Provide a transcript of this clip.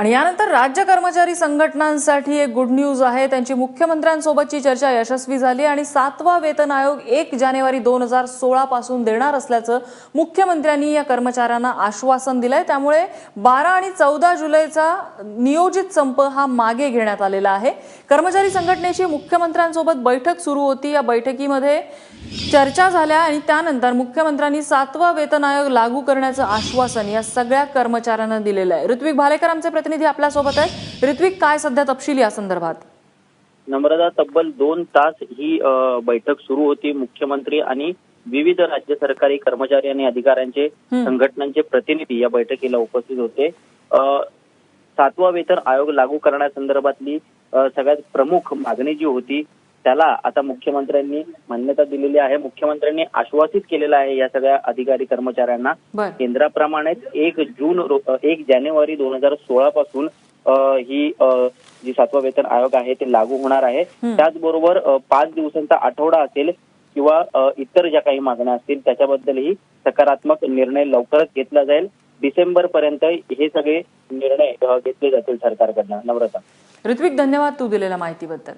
आणि यानंतर राज्य कर्मचारी संघटनांसाठी एक गुड न्यूज आहे. त्यांची मुख्यमंत्र्यांसोबतची चर्चा यशस्वी झाली आणि सातवा वेतन आयोग एक जानेवारी दोन हजार सोळा पासून देणार असल्याचं मुख्यमंत्र्यांनी या कर्मचाऱ्यांना आश्वासन दिलंय. त्यामुळे बारा आणि चौदा जुलैचा नियोजित संप हा मागे घेण्यात आलेला आहे. कर्मचारी संघटनेची मुख्यमंत्र्यांसोबत बैठक सुरू होती. या बैठकीमध्ये चर्चा झाल्या आणि त्यानंतर मुख्यमंत्र्यांनी सातवा वेतन आयोग लागू करण्याचं आश्वासन या सगळ्या कर्मचाऱ्यांना दिलेलं आहे. ऋत्विक भालेकर आमचे प्रतिनिधी आपल्यासोबत आहेत. ऋत्विक काय सध्या तपशील या संदर्भात? नम्रता तब्बल दोन तास ही बैठक सुरू होती. मुख्यमंत्री आणि विविध राज्य सरकारी कर्मचारी आणि अधिकाऱ्यांचे. संघटनांचे प्रतिनिधी या बैठकीला उपस्थित होते. सातवा वेतन आयोग लागू करण्यासंदर्भातली सगळ्यात प्रमुख मागणी जी होती त्याला आता मुख्यमंत्र्यांनी मान्यता दिलेली आहे. मुख्यमंत्र्यांनी आश्वासित केलेलं आहे या सगळ्या अधिकारी कर्मचाऱ्यांना. केंद्राप्रमाणेच एक जून एक जानेवारी दोन हजार सोळा पासून ही जी सातवा वेतन आयोग आहे ते लागू होणार आहे. त्याचबरोबर पाच दिवसांचा आठवडा असेल किंवा इतर ज्या काही मागण्या असतील त्याच्याबद्दलही सकारात्मक निर्णय लवकरच घेतला जाईल. डिसेंबर पर्यंत हे सगळे निर्णय घेतले जातील सरकारकडनं. नम्रता. ऋत्विक धन्यवाद तू दिलेल्या माहितीबद्दल.